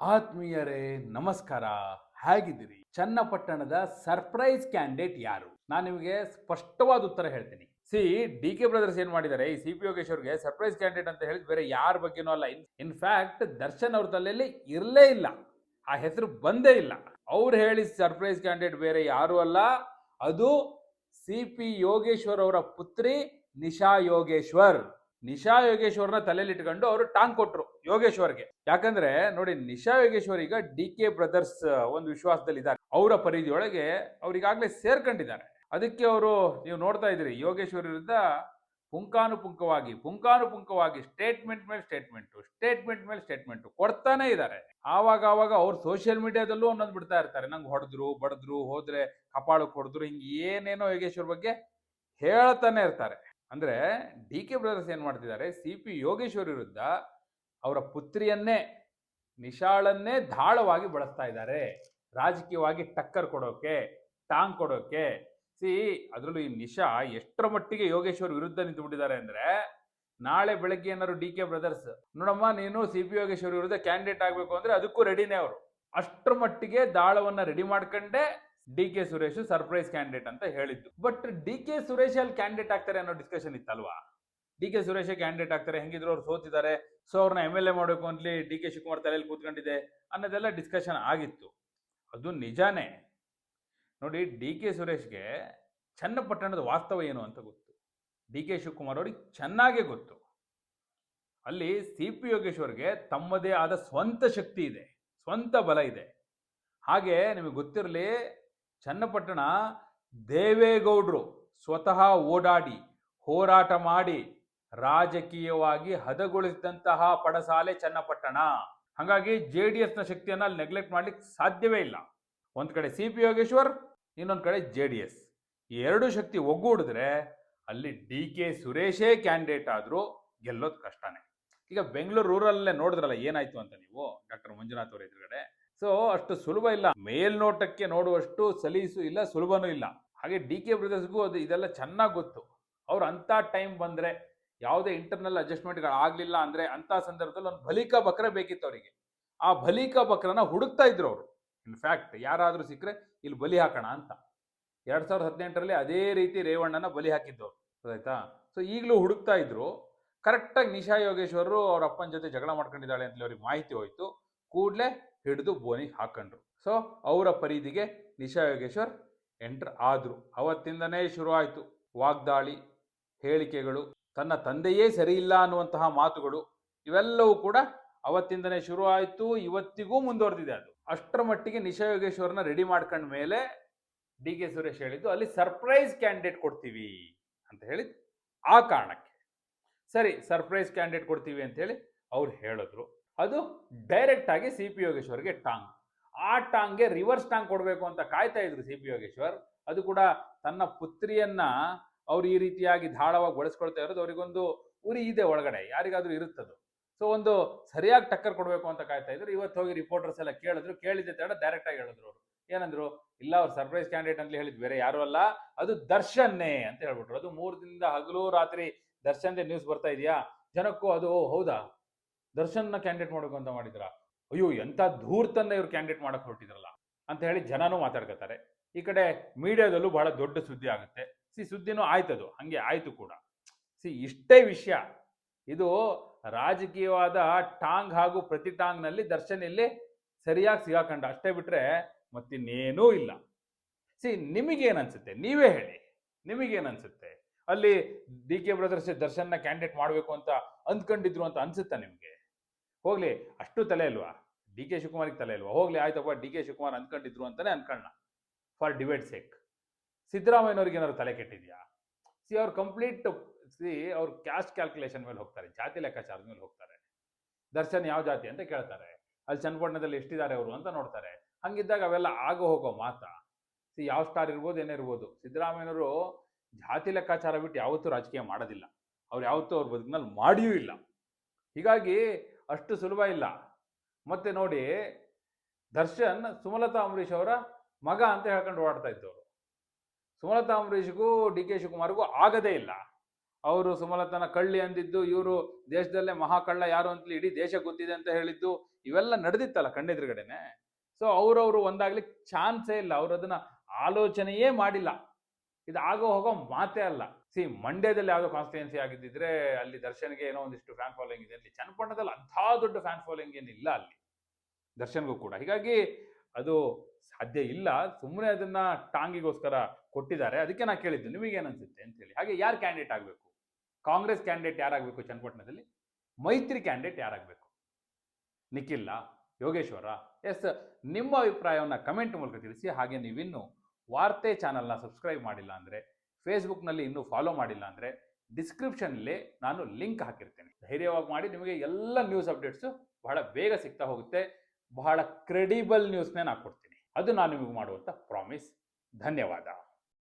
ಆತ್ಮೀಯರೇ, ನಮಸ್ಕಾರ. ಹೇಗಿದ್ದೀರಿ? ಚನ್ನಪಟ್ಟಣದ ಸರ್ಪ್ರೈಸ್ ಕ್ಯಾಂಡಿಡೇಟ್ ಯಾರು? ನಾನು ನಿಮಗೆ ಸ್ಪಷ್ಟವಾದ ಉತ್ತರ ಹೇಳ್ತೀನಿ. ಸಿ ಡಿ ಕೆ ಬ್ರದರ್ಸ್ ಏನ್ ಮಾಡಿದ್ದಾರೆ? ಈ ಸಿ. ಪಿ. ಯೋಗೇಶ್ವರ್ಗೆ ಸರ್ಪ್ರೈಸ್ ಕ್ಯಾಂಡಿಡೇಟ್ ಅಂತ ಹೇಳಿದ್ ಬೇರೆ ಯಾರ ಬಗ್ಗೆನೂ ಅಲ್ಲ. ಇನ್ ಫ್ಯಾಕ್ಟ್ ದರ್ಶನ್ ಅವ್ರ ತಲೆಯಲ್ಲಿ ಇರಲೇ ಇಲ್ಲ. ಆ ಹೆಸರು ಬಂದೇ ಇಲ್ಲ. ಅವ್ರು ಹೇಳಿ ಸರ್ಪ್ರೈಸ್ ಕ್ಯಾಂಡಿಡೇಟ್ ಬೇರೆ ಯಾರು ಅಲ್ಲ. ಅದು ಸಿ. ಪಿ. ಯೋಗೇಶ್ವರ್ ಅವರ ಪುತ್ರಿ ನಿಶಾ ಯೋಗೇಶ್ವರ್. ನಿಶಾ ಯೋಗೇಶ್ವರ್ನ ತಲೆಯಲ್ಲಿ ಇಟ್ಕೊಂಡು ಅವರು ಟಾಂಗ್ ಕೊಟ್ರು ಯೋಗೇಶ್ವರ್ಗೆ. ಯಾಕಂದ್ರೆ ನೋಡಿ ನಿಶಾ ಯೋಗೇಶ್ವರ್ ಈಗ ಡಿ ಕೆ ಬ್ರದರ್ಸ್ ಒಂದು ವಿಶ್ವಾಸದಲ್ಲಿ ಇದ್ದಾರೆ ಅವರ ಪರಿಧಿಯೊಳಗೆ ಅವ್ರಿಗಾಗಲೇ ಸೇರ್ಕೊಂಡಿದ್ದಾರೆ. ಅದಕ್ಕೆ ಅವರು ನೀವು ನೋಡ್ತಾ ಇದ್ದೀರಿ, ಯೋಗೇಶ್ವರ್ ವಿರುದ್ಧ ಪುಂಕಾನುಪುಂಕವಾಗಿ ಪುಂಕಾನುಪುಂಕವಾಗಿ ಸ್ಟೇಟ್ಮೆಂಟ್ ಮೇಲೆ ಸ್ಟೇಟ್ಮೆಂಟು ಸ್ಟೇಟ್ಮೆಂಟ್ ಮೇಲೆ ಸ್ಟೇಟ್ಮೆಂಟು ಕೊಡ್ತಾನೆ ಇದ್ದಾರೆ. ಆವಾಗ ಆವಾಗ ಅವ್ರು ಸೋಷಿಯಲ್ ಮೀಡಿಯಾದಲ್ಲೂ ಒಂದೊಂದು ಬಿಡ್ತಾ ಇರ್ತಾರೆ. ನಂಗೆ ಹೊಡೆದ್ರು, ಬಡದ್ರು, ಹೋದ್ರೆ ಕಪಾಳಕ್ಕೆ ಹೊಡೆದ್ರು, ಹಿಂಗೆ ಏನೇನೋ ಯೋಗೇಶ್ವರ್ ಬಗ್ಗೆ ಹೇಳ್ತಾನೆ ಇರ್ತಾರೆ. ಅಂದ್ರೆ ಡಿ ಕೆ ಬ್ರದರ್ಸ್ ಏನು ಮಾಡ್ತಿದ್ದಾರೆ? ಸಿ ಪಿ ಯೋಗೇಶ್ವರ್ ವಿರುದ್ಧ ಅವರ ಪುತ್ರಿಯನ್ನೇ, ನಿಶಾಳನ್ನೇ ದಾಳವಾಗಿ ಬಳಸ್ತಾ ಇದ್ದಾರೆ. ರಾಜಕೀಯವಾಗಿ ಟಕ್ಕರ್ ಕೊಡೋಕೆ, ಟಾಂಗ್ ಕೊಡೋಕೆ. ಸಿ, ಅದರಲ್ಲೂ ಈ ನಿಶಾ ಎಷ್ಟರ ಮಟ್ಟಿಗೆ ಯೋಗೇಶ್ವರ್ ವಿರುದ್ಧ ನಿಂತುಬಿಟ್ಟಿದ್ದಾರೆ ಅಂದರೆ ನಾಳೆ ಬೆಳಗ್ಗೆ ಏನಾದ್ರು ಡಿ ಕೆ ಬ್ರದರ್ಸ್, ನೋಡಮ್ಮ, ನೀನು ಸಿ ಪಿ ಯೋಗೇಶ್ವರ್ ವಿರುದ್ಧ ಕ್ಯಾಂಡಿಡೇಟ್ ಆಗಬೇಕು ಅಂದ್ರೆ ಅದಕ್ಕೂ ರೆಡಿನೇ ಅವರು. ಅಷ್ಟರ ಮಟ್ಟಿಗೆ ದಾಳವನ್ನು ready ಮಾಡ್ಕೊಂಡೇ D K Suresh surprise candidate ಅಂತ ಹೇಳಿದ್ದು. ಬಟ್ ಡಿ ಕೆ ಸುರೇಶ್ ಅಲ್ಲಿ ಕ್ಯಾಂಡಿಡೇಟ್ ಆಗ್ತಾರೆ ಅನ್ನೋ ಡಿಸ್ಕಷನ್ ಇತ್ತಲ್ವಾ? ಡಿ ಕೆ ಸುರೇಶ್ ಕ್ಯಾಂಡಿಡೇಟ್ ಆಗ್ತಾರೆ, ಹೆಂಗಿದ್ರು ಅವ್ರು ಸೋತಿದ್ದಾರೆ. ಸೊ ಅವ್ರನ್ನ ಎಂ ಎಲ್ ಎ ಮಾಡಬೇಕು ಅಂತಲಿ ಡಿ ಕೆ ಶಿವಕುಮಾರ್ ತಲೆಯಲ್ಲಿ ಕೂತ್ಕೊಂಡಿದೆ ಅನ್ನೋದೆಲ್ಲ ಡಿಸ್ಕಷನ್ ಆಗಿತ್ತು. ಅದು ನಿಜಾನೇ. ನೋಡಿ, ಡಿ ಕೆ ಸುರೇಶ್ಗೆ ಚನ್ನಪಟ್ಟಣದ ವಾಸ್ತವ ಏನು ಅಂತ ಗೊತ್ತು. ಡಿ ಕೆ ಶಿವಕುಮಾರ್ ಅವ್ರಿಗೆ ಚೆನ್ನಾಗೇ ಗೊತ್ತು. ಅಲ್ಲಿ ಸಿ ಪಿ ಯೋಗೇಶ್ವರ್ಗೆ ತಮ್ಮದೇ ಆದ ಸ್ವಂತ ಶಕ್ತಿ ಇದೆ. ಸ್ವಂತ ಬಲ ಇದೆ. ಹಾಗೆ ನಿಮಗೆ ಗೊತ್ತಿರಲಿ ಚನ್ನಪಟ್ಟಣ ದೇವೇಗೌಡರು ಸ್ವತಃ ಓಡಾಡಿ ಹೋರಾಟ ಮಾಡಿ ರಾಜಕೀಯವಾಗಿ ಹದಗೊಳಿಸಿದಂತಹ ಪಡಸಾಲೆ ಚನ್ನಪಟ್ಟಣ. ಹಾಗಾಗಿ ಜೆ ಡಿ ಎಸ್ನ ಶಕ್ತಿಯನ್ನು ಅಲ್ಲಿ ನೆಗ್ಲೆಕ್ಟ್ ಮಾಡ್ಲಿಕ್ಕೆ ಸಾಧ್ಯವೇ ಇಲ್ಲ. ಒಂದು ಕಡೆ ಸಿ ಪಿ ಯೋಗೇಶ್ವರ್, ಇನ್ನೊಂದು ಕಡೆ ಜೆ ಡಿ ಎಸ್ ಈ ಎರಡು ಶಕ್ತಿ ಒಗ್ಗೂಡಿದ್ರೆ ಅಲ್ಲಿ ಡಿ ಕೆ ಸುರೇಶೇ ಕ್ಯಾಂಡಿಡೇಟ್ ಆದರೂ ಗೆಲ್ಲೋದು ಕಷ್ಟನೇ. ಈಗ ಬೆಂಗಳೂರು ರೂರಲ್ಲೇ ನೋಡಿದ್ರಲ್ಲ ಏನಾಯಿತು ಅಂತ ನೀವು? ಡಾಕ್ಟರ್ ಮಂಜುನಾಥ್ ಅವರ ಎದುರುಗಡೆ. ಸೊ ಅಷ್ಟು ಸುಲಭ ಇಲ್ಲ. ಮೇಲ್ನೋಟಕ್ಕೆ ನೋಡುವಷ್ಟು ಸಲೀಸು ಇಲ್ಲ, ಸುಲಭನೂ ಇಲ್ಲ. ಹಾಗೆ ಡಿ ಕೆ ಬ್ರದರ್ಸ್ಗೂ ಅದು ಇದೆಲ್ಲ ಚೆನ್ನಾಗಿ ಗೊತ್ತು. ಅವ್ರು ಅಂಥ ಟೈಮ್ ಬಂದರೆ, ಯಾವುದೇ ಇಂಟರ್ನಲ್ ಅಡ್ಜಸ್ಟ್ಮೆಂಟ್ಗಳು ಆಗಲಿಲ್ಲ ಅಂದರೆ ಅಂಥ ಸಂದರ್ಭದಲ್ಲಿ ಒಂದು ಬಲಿಕ ಬಕ್ರ ಬೇಕಿತ್ತು ಅವರಿಗೆ. ಆ ಬಲಿಕ ಬಕ್ರನ ಹುಡುಕ್ತಾ ಇದ್ರು ಅವರು. ಇನ್ಫ್ಯಾಕ್ಟ್ ಯಾರಾದರೂ ಸಿಕ್ಕರೆ ಇಲ್ಲಿ ಬಲಿ ಹಾಕೋಣ ಅಂತ. ಎರಡು ಸಾವಿರದ ಹದಿನೆಂಟರಲ್ಲಿ ಅದೇ ರೀತಿ ರೇವಣ್ಣನ ಬಲಿ ಹಾಕಿದ್ದು ಆಯ್ತಾ ಸೊ ಈಗಲೂ ಹುಡುಕ್ತಾ ಇದ್ರು. ಕರೆಕ್ಟಾಗಿ ನಿಶಾ ಯೋಗೇಶ್ವರರು ಅವ್ರ ಅಪ್ಪನ ಜೊತೆ ಜಗಳ ಮಾಡ್ಕೊಂಡಿದ್ದಾಳೆ ಅಂತೇಳಿ ಅವ್ರಿಗೆ ಮಾಹಿತಿ ಹೋಯಿತು. ಕೂಡಲೇ ಹಿಡಿದು ಬೋನಿಗೆ ಹಾಕೊಂಡ್ರು. ಸೊ ಅವರ ಪರಿಧಿಗೆ ನಿಶಾ ಯೋಗೇಶ್ವರ್ ಎಂಟರ್ ಆದರು. ಅವತ್ತಿಂದನೇ ಶುರುವಾಯಿತು. ವಾಗ್ದಾಳಿ, ಹೇಳಿಕೆಗಳು, ತನ್ನ ತಂದೆಯೇ ಸರಿಯಿಲ್ಲ ಅನ್ನುವಂತಹ ಮಾತುಗಳು, ಇವೆಲ್ಲವೂ ಕೂಡ ಅವತ್ತಿಂದನೇ ಶುರುವಾಯಿತು. ಇವತ್ತಿಗೂ ಮುಂದುವರೆದಿದೆ ಅದು. ಅಷ್ಟರ ಮಟ್ಟಿಗೆ ನಿಶಾ ಯೋಗೇಶ್ವರನ ರೆಡಿ ಮಾಡ್ಕೊಂಡ ಮೇಲೆ ಡಿ ಕೆ ಸುರೇಶ್ ಹೇಳಿದ್ದು, ಅಲ್ಲಿ ಸರ್ಪ್ರೈಸ್ ಕ್ಯಾಂಡಿಡೇಟ್ ಕೊಡ್ತೀವಿ ಅಂತ ಹೇಳಿದ್ ಆ ಕಾರಣಕ್ಕೆ. ಸರಿ ಸರ್ಪ್ರೈಸ್ ಕ್ಯಾಂಡಿಡೇಟ್ ಕೊಡ್ತೀವಿ ಅಂತ ಹೇಳಿ ಅವ್ರು ಹೇಳಿದ್ರು. ಅದು ಡೈರೆಕ್ಟ್ ಆಗಿ ಸಿ ಪಿ ಯೋಗೇಶ್ವರ್ಗೆ ಟಾಂಗ್. ಆ ಟಾಂಗ್ಗೆ ರಿವರ್ಸ್ ಟಾಂಗ್ ಕೊಡಬೇಕು ಅಂತ ಕಾಯ್ತಾ ಇದ್ರು ಸಿ ಪಿ ಯೋಗೇಶ್ವರ್. ಅದು ಕೂಡ ತನ್ನ ಪುತ್ರಿಯನ್ನ ಅವ್ರು ಈ ರೀತಿಯಾಗಿ ಧಾಳವಾಗಿ ಬಳಸ್ಕೊಳ್ತಾ ಇರೋದು ಅವರಿಗೊಂದು ಉರಿ ಇದೆ ಒಳಗಡೆ, ಯಾರಿಗಾದ್ರೂ ಇರುತ್ತದು. ಸೊ ಒಂದು ಸರಿಯಾಗಿ ಟಕ್ಕರ್ ಕೊಡಬೇಕು ಅಂತ ಕಾಯ್ತಾ ಇದ್ರು. ಇವತ್ತು ಹೋಗಿ ರಿಪೋರ್ಟರ್ಸ್ ಎಲ್ಲ ಕೇಳಿದ್ರು. ಕೇಳಿದ್ದೆ ತಡ ಡೈರೆಕ್ಟ್ ಆಗಿ ಹೇಳಿದ್ರು ಅವರು. ಏನಂದ್ರು? ಇಲ್ಲ, ಅವ್ರು ಸರ್ಪ್ರೈಸ್ ಕ್ಯಾಂಡಿಡೇಟ್ ಅಂತ ಹೇಳಿದ್ ಬೇರೆ ಯಾರು ಅಲ್ಲ. ಅದು ದರ್ಶನ್ನೇ ಅಂತ ಹೇಳ್ಬಿಟ್ರು. ಅದು ಮೂರು ದಿನದಿಂದ ಹಗಲು ರಾತ್ರಿ ದರ್ಶನ್ದೇ ನ್ಯೂಸ್ ಬರ್ತಾ ಇದೆಯಾ? ಜನಕ್ಕೂ ಅದು ಹೌದಾ? ದರ್ಶನ್ನ ಕ್ಯಾಂಡಿಡೇಟ್ ಮಾಡಬೇಕು ಅಂತ ಮಾಡಿದ್ರ? ಅಯ್ಯೋ, ಎಂಥ ಧೂರ್ತನ್ನ ಇವ್ರು ಕ್ಯಾಂಡಿಡೇಟ್ ಮಾಡಕ್ ಹೊರಟಿದ್ರಲ್ಲ? ಅಂತ ಹೇಳಿ ಜನನೂ ಮಾತಾಡ್ಕೊತಾರೆ ಈ ಕಡೆ ಮೀಡಿಯಾದಲ್ಲೂ ಬಹಳ ದೊಡ್ಡ ಸುದ್ದಿ ಆಗುತ್ತೆ. ಸಿ, ಸುದ್ದಿನೂ ಆಯ್ತದು ಹಂಗೆ ಆಯ್ತು ಕೂಡ. ಸಿ, ಇಷ್ಟೇ ವಿಷಯ. ಇದು ರಾಜಕೀಯವಾದ ಟಾಂಗ್ ಹಾಗೂ ಪ್ರತಿ ಟಾಂಗ್ನಲ್ಲಿ ದರ್ಶನ್ ಇಲ್ಲಿ ಸರಿಯಾಗಿ ಸಿಗಾಕಂಡ. ಅಷ್ಟೇ ಬಿಟ್ರೆ ಮತ್ತಿನ್ನೇನೂ ಇಲ್ಲ. ಸಿ ನಿಮಗೇನ್ ಅನ್ಸುತ್ತೆ ನೀವೇ ಹೇಳಿ. ನಿಮಗೇನು ಅನ್ಸುತ್ತೆ ಅಲ್ಲಿ ಡಿ ಕೆ ಬ್ರದರ್ಸ್ ದರ್ಶನ್ನ ಕ್ಯಾಂಡಿಡೇಟ್ ಮಾಡಬೇಕು ಅಂತ ಅಂದ್ಕೊಂಡಿದ್ರು ಅಂತ ಅನ್ಸುತ್ತಾ ನಿಮಗೆ? ಹೋಗ್ಲಿ, ಅಷ್ಟು ತಲೆ ಅಲ್ವಾ ಡಿ ಕೆ ಶಿವಕುಮಾರ್ಗೆ ತಲೆ ಅಲ್ವಾ ಹೋಗ್ಲಿ, ಆಯ್ತಪ್ಪ, ಡಿ ಕೆ ಶಿವಕುಮಾರ್ ಅಂದ್ಕೊಂಡಿದ್ರು ಅಂತಾನೆ ಅನ್ಕೊಳ್ಳೋಣ ಫಾರ್ ಡಿಬೇಟ್ ಸೇಕ್. ಸಿದ್ದರಾಮಯ್ಯನವ್ರಿಗೆ ಏನಾದ್ರು ತಲೆ ಕೆಟ್ಟಿದ್ಯಾ? ಸಿ, ಅವ್ರು ಕಂಪ್ಲೀಟ್, ಸಿ, ಅವ್ರು ಕ್ಯಾಸ್ಟ್ ಕ್ಯಾಲ್ಕುಲೇಷನ್ ಮೇಲೆ ಹೋಗ್ತಾರೆ, ಜಾತಿ ಲೆಕ್ಕಾಚಾರದ ಮೇಲೆ ಹೋಗ್ತಾರೆ. ದರ್ಶನ್ ಯಾವ ಜಾತಿ ಅಂತ ಕೇಳ್ತಾರೆ. ಅಲ್ಲಿ ಚನ್ನಪಟ್ಟಣದಲ್ಲಿ ಎಷ್ಟಿದ್ದಾರೆ ಅವರು ಅಂತ ನೋಡ್ತಾರೆ. ಹಂಗಿದ್ದಾಗ ಅವೆಲ್ಲ ಆಗೋ ಹೋಗೋ ಮಾತಾ. ಸಿ, ಯಾವ ಸ್ಟಾರ್ ಇರ್ಬೋದು ಏನಿರ್ಬೋದು ಸಿದ್ದರಾಮಯ್ಯನವರು ಜಾತಿ ಲೆಕ್ಕಾಚಾರ ಬಿಟ್ಟು ಯಾವತ್ತೂ ರಾಜಕೀಯ ಮಾಡೋದಿಲ್ಲ. ಅವ್ರು ಯಾವತ್ತೂ ಅವ್ರ ಬದುಕಿನಲ್ಲಿ ಮಾಡಿಯೂ ಇಲ್ಲ. ಹೀಗಾಗಿ ಅಷ್ಟು ಸುಲಭ ಇಲ್ಲ. ಮತ್ತೆ ನೋಡಿ, ದರ್ಶನ್ ಸುಮಲತಾ ಅಂಬರೀಷ್ ಅವರ ಮಗ ಅಂತ ಹೇಳ್ಕೊಂಡು ಓಡಾಡ್ತಾ ಇದ್ದವರು. ಸುಮಲತಾ ಅಂಬರೀಷ್ಗೂ ಡಿ ಕೆ ಶಿವಕುಮಾರ್ಗೂ ಆಗದೇ ಇಲ್ಲ. ಅವರು ಸುಮಲತನ ಕಳ್ಳಿ ಅಂದಿದ್ದು, ಇವರು ದೇಶದಲ್ಲೇ ಮಹಾಕಳ್ಳ ಯಾರು ಅಂತಲೇ ಇಡೀ ದೇಶ ಗೊತ್ತಿದೆ ಅಂತ ಹೇಳಿದ್ದು, ಇವೆಲ್ಲ ನಡೆದಿತ್ತಲ್ಲ ಕಣ್ಣೆದುರುಗಡೆನೆ. ಸೊ ಅವರವರು ಒಂದಾಗ್ಲಿಕ್ಕೆ ಚಾನ್ಸೇ ಇಲ್ಲ. ಅವ್ರು ಅದನ್ನ ಆಲೋಚನೆಯೇ ಮಾಡಿಲ್ಲ. ಇದು ಆಗೋ ಹೋಗೋ ಮಾತೇ ಅಲ್ಲ. ಸಿ ಮಂಡ್ಯದಲ್ಲಿ ಯಾವುದೋ ಕಾನ್ಸ್ಟಿಟ್ಯೂನ್ಸಿ ಆಗಿದ್ದಿದ್ರೆ ಅಲ್ಲಿ ದರ್ಶನ್ಗೆ ಏನೋ ಒಂದಿಷ್ಟು ಫ್ಯಾನ್ ಫಾಲೋಯಿಂಗ್ ಇದೆ. ಅಲ್ಲಿ ಚನ್ನಪಟ್ಟಣದಲ್ಲಿ ಅಂಥ ದೊಡ್ಡ ಫ್ಯಾನ್ ಫಾಲೋಯಿಂಗ್ ಏನಿಲ್ಲ ಅಲ್ಲಿ. ದರ್ಶನ್ಗೂ ಕೂಡ. ಹೀಗಾಗಿ ಅದು ಸಾಧ್ಯ ಇಲ್ಲ. ಸುಮ್ಮನೆ ಅದನ್ನ ಟಾಂಗಿಗೋಸ್ಕರ ಕೊಟ್ಟಿದ್ದಾರೆ. ಅದಕ್ಕೆ ನಾ ಕೇಳಿದ್ದು ನಿಮಗೇನು ಅನ್ಸುತ್ತೆ ಅಂತ ಹೇಳಿ. ಹಾಗೆ ಯಾರು ಕ್ಯಾಂಡಿಡೇಟ್ ಆಗಬೇಕು? ಕಾಂಗ್ರೆಸ್ ಕ್ಯಾಂಡಿಡೇಟ್ ಯಾರಾಗಬೇಕು ಚನ್ನಪಟ್ಟಣದಲ್ಲಿ? ಮೈತ್ರಿ ಕ್ಯಾಂಡಿಡೇಟ್ ಯಾರಾಗಬೇಕು? ನಿಖಿಲ್ಲ ಯೋಗೇಶ್ವರ, ಎಸ್, ನಿಮ್ಮ ಅಭಿಪ್ರಾಯವನ್ನು ಕಮೆಂಟ್ ಮೂಲಕ ತಿಳಿಸಿ. ಹಾಗೆ ನೀವಿನ್ನು ವಾರ್ತೆ ಚಾನಲ್ನ ಸಬ್ಸ್ಕ್ರೈಬ್ ಮಾಡಿಲ್ಲ ಅಂದರೆ, ಫೇಸ್ಬುಕ್ನಲ್ಲಿ ಇನ್ನೂ ಫಾಲೋ ಮಾಡಿಲ್ಲ ಅಂದರೆ, ಡಿಸ್ಕ್ರಿಪ್ಷನ್ಲಿ ನಾನು ಲಿಂಕ್ ಹಾಕಿರ್ತೇನೆ. ಧೈರ್ಯವಾಗಿ ಮಾಡಿ ನಿಮಗೆ ಎಲ್ಲ ನ್ಯೂಸ್ ಅಪ್ಡೇಟ್ಸು ಬಹಳ ಬೇಗ ಸಿಗ್ತಾ ಹೋಗುತ್ತೆ. ಬಹಳ ಕ್ರೆಡಿಬಲ್ ನ್ಯೂಸ್ನೇ ನಾನು ಕೊಡ್ತೀನಿ. ಅದು ನಾನು ನಿಮಗೆ ಮಾಡುವಂಥ ಪ್ರಾಮಿಸ್. ಧನ್ಯವಾದ.